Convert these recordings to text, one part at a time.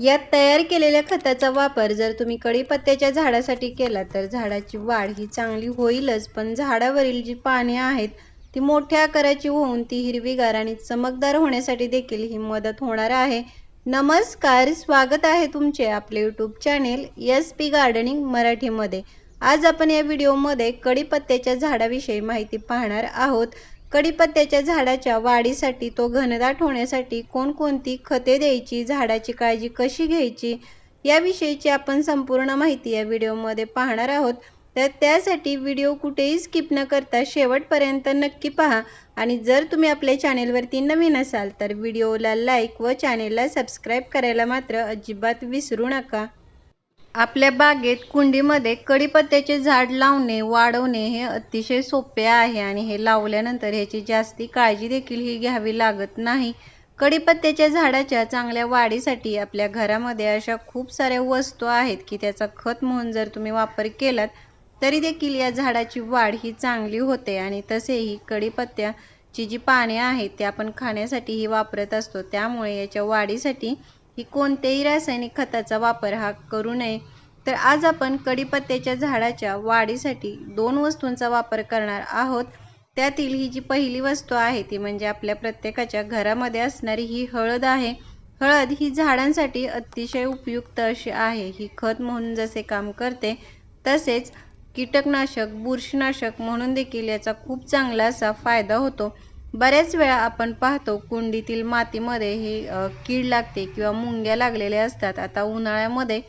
यात तयार केलेल्या खताचा वापर जर तुम्ही कढीपत्त्याच्या झाडासाठी केला तर झाडाची वाढ ही चांगली होईलच. पण झाडावरील जी पाने आहेत ती मोठ्या आकाराची होऊन ती हिरवीगार आणि चमकदार होण्यासाठी देखील ही मदत होणार आहे. नमस्कार स्वागत आहे तुमचे आपले YouTube channel S P gardening मराठीमध्ये. आज आपण या व्हिडिओमध्ये कढीपत्त्याच्या झाडाविषयी माहिती पाहणार आहोत. कढीपत्त्याच्या झाडाच्या वाढीसाठी तो घनदाट होण्यासाठी कोणकोणती खते द्यायची झाडाची काळजी कशी घ्यायची याविषयीची आपण संपूर्ण माहिती या व्हिडिओमध्ये पाहणार आहोत. तर त्यासाठी व्हिडिओ कुठेही स्किप न करता शेवटपर्यंत नक्की पहा. आणि जर तुम्ही आपल्या चॅनेलवरती नवीन असाल तर व्हिडिओला लाईक व चॅनेलला सबस्क्राईब करायला मात्र अजिबात विसरू नका. आपल्या बागेत कुंडीमध्ये कढीपत्त्याचे झाड लावणे वाढवणे हे अतिशय सोपे आहे आणि हे लावल्यानंतर ह्याची जास्ती काळजी देखील ही घ्यावी लागत नाही. कढीपत्त्याच्या झाडाच्या चांगल्या वाढीसाठी आपल्या घरामध्ये अशा खूप साऱ्या वस्तू आहेत की त्याचा खत म्हणून जर तुम्ही वापर केलात तरी देखील या झाडाची वाढ ही चांगली होते आणि तसेही कढीपत्त्याची जी पाने आहेत ते आपण खाण्यासाठीही वापरत असतो. त्यामुळे याच्या वाढीसाठी की कोणतेही रासायनिक खताचा वापर हा करू नये. तर आज आपण कढीपत्त्याच्या झाडाच्या वाढीसाठी दोन वस्तूंचा वापर करणार आहोत. त्यातील ही जी पहिली वस्तू आहे ती म्हणजे आपल्या प्रत्येकाच्या घरामध्ये असणारी ही हळद आहे. हळद ही झाडांसाठी अतिशय उपयुक्त अशी आहे. ही खत म्हणून जसे काम करते तसेच कीटकनाशक बुरशीनाशक म्हणून देखील याचा खूप चांगला असा फायदा होतो. बऱ्याच वेळा आपण पाहतो कुंडीतील मातीमध्ये हे कीड लागते किंवा मुंग्या लागलेल्या असतात. आता उन्हाळ्यामध्ये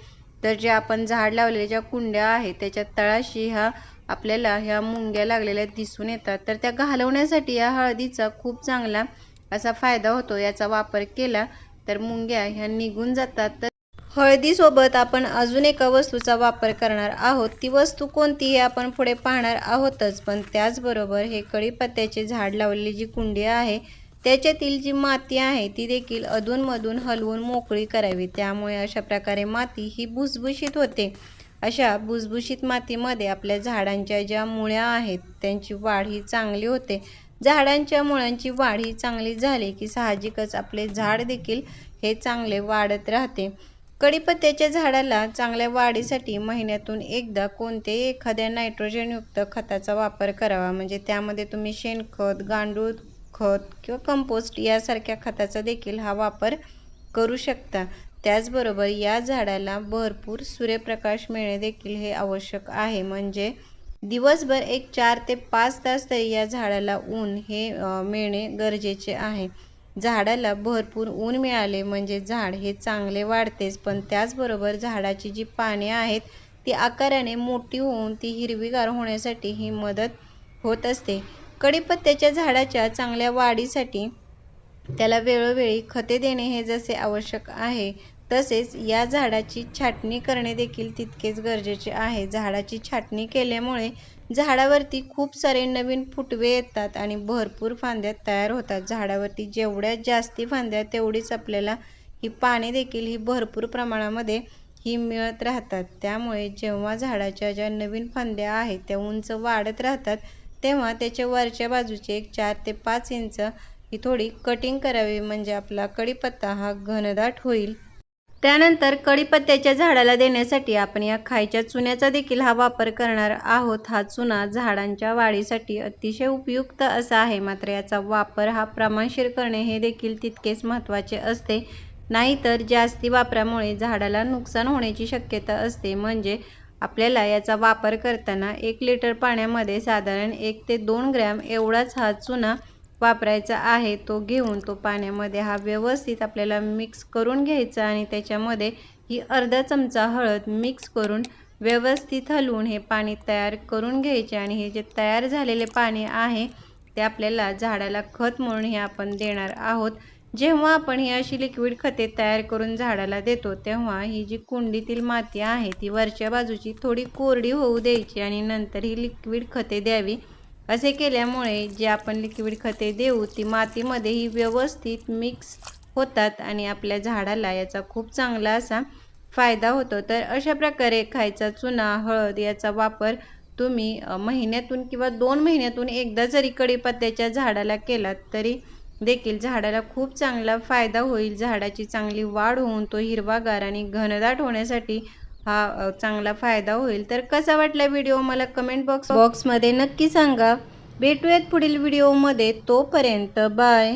तर जे आपण झाड लावलेल्या ज्या कुंड्या आहेत त्याच्या तळाशी ह्या आपल्याला ह्या मुंग्या लागलेल्या दिसून येतात. तर त्या घालवण्यासाठी या हळदीचा खूप चांगला असा फायदा होतो. याचा वापर केला तर मुंग्या ह्या निघून जातात. तर हळदीसोबत आपण अजून एका वस्तूचा वापर करणार आहोत. ती वस्तू कोणती हे आपण पुढे पाहणार आहोतच. पण त्याचबरोबर हे कढीपत्त्याचे झाड लावलेली जी कुंडी आहे त्याच्यातील जी माती आहे ती देखील अधूनमधून हलवून मोकळी करावी. त्यामुळे अशा प्रकारे माती ही भुसभुशीत होते. अशा भुसभुशीत मातीमध्ये आपल्या झाडांच्या ज्या मुळ्या आहेत त्यांची वाढ ही चांगली होते. झाडांच्या मुळांची वाढ ही चांगली झाली की साहजिकच आपले झाड देखील हे चांगले वाढत राहते. कढीपत्त्याच्या झाडाला चांगल्या वाढीसाठी महिन्यातून एकदा कोणत्याही एखाद्या नायट्रोजनयुक्त खताचा वापर करावा. म्हणजे त्यामध्ये तुम्ही शेणखत गांडूळ खत किंवा कंपोस्ट यासारख्या खताचा देखील हा वापर करू शकता. त्याचबरोबर या झाडाला भरपूर सूर्यप्रकाश मिळणे देखील हे आवश्यक आहे. म्हणजे दिवसभर एक चार ते पाच तास तरी या झाडाला ऊन हे मिळणे गरजेचे आहे. झाडाला भरपूर ऊन मिळाले म्हणजे झाड हे चांगले वाढतेच पण त्याचबरोबर झाडाची जी पाने आहेत ती आकाराने मोठी होऊन ती हिरवीगार होण्यासाठी ही मदत होत असते. कढीपत्त्याच्या झाडाच्या चांगल्या वाढीसाठी त्याला वेळोवेळी खते देणे हे जसे आवश्यक आहे तसेच या झाडाची छाटणी करणे देखील तितकेच गरजेचे आहे. झाडाची छाटणी केल्यामुळे झाडावरती खूप सारे नवीन फुटवे येतात आणि भरपूर फांद्या तयार होतात. झाडावरती जेवढ्या जास्ती फांद्या तेवढीच आपल्याला ही पाने देखील ही भरपूर प्रमाणामध्ये ही मिळत राहतात. त्यामुळे जेव्हा झाडाच्या ज्या नवीन फांद्या आहेत त्या उंच वाढत राहतात तेव्हा त्याच्या वरच्या बाजूचे एक चार ते पाच इंच ही थोडी कटिंग करावी. म्हणजे आपला कढीपत्ता हा घनदाट होईल. त्यानंतर कढीपत्त्याच्या झाडाला देण्यासाठी आपण या खायच्या चुन्याचा देखील हा वापर करणार आहोत. हा चुना झाडांच्या वाढीसाठी अतिशय उपयुक्त असा आहे. मात्र याचा वापर हा प्रमाणशीर करणे हे देखील तितकेच महत्त्वाचे असते. नाहीतर जास्ती वापरामुळे झाडाला नुकसान होण्याची शक्यता असते. म्हणजे आपल्याला याचा वापर करताना एक लिटर पाण्यामध्ये साधारण एक ते दोन ग्रॅम एवढाच हा चुना वापरायचा आहे तो घेऊन तो पाण्यामध्ये हा व्यवस्थित आपल्याला मिक्स करून घ्यायचा आणि त्याच्यामध्ये ही अर्धा चमचा हळद मिक्स करून व्यवस्थित हलवून हे पाणी तयार करून घ्यायचे आणि हे जे तयार झालेले पाणी आहे ते आपल्याला झाडाला खत म्हणून हे आपण देणार आहोत. जेव्हा आपण ही अशी लिक्विड खते तयार करून झाडाला देतो तेव्हा ही जी कुंडीतील माती आहे ती वरच्या बाजूची थोडी कोरडी होऊ द्यायची आणि नंतर ही लिक्विड खते द्यावी. असे केल्यामुळे जे आपण लिक्विड खते देऊ ती मातीमध्येही व्यवस्थित मिक्स होतात आणि आपल्या झाडाला याचा खूप चांगला असा फायदा होतो. तर अशा प्रकारे खायचा चुना हळद याचा वापर तुम्ही महिन्यातून किंवा दोन महिन्यातून एकदा जरी कढीपत्त्याच्या झाडाला केलात तरी देखील झाडाला खूप चांगला फायदा होईल. झाडाची चांगली वाढ होऊन तो हिरवागार आणि घनदाट होण्यासाठी हा चांगला फायदा होईल. तर कसा वाटला व्हिडिओ मला कमेंट बॉक्स बॉक्समध्ये नक्की सांगा. भेटूयात पुढील व्हिडिओमध्ये. तोपर्यंत बाय.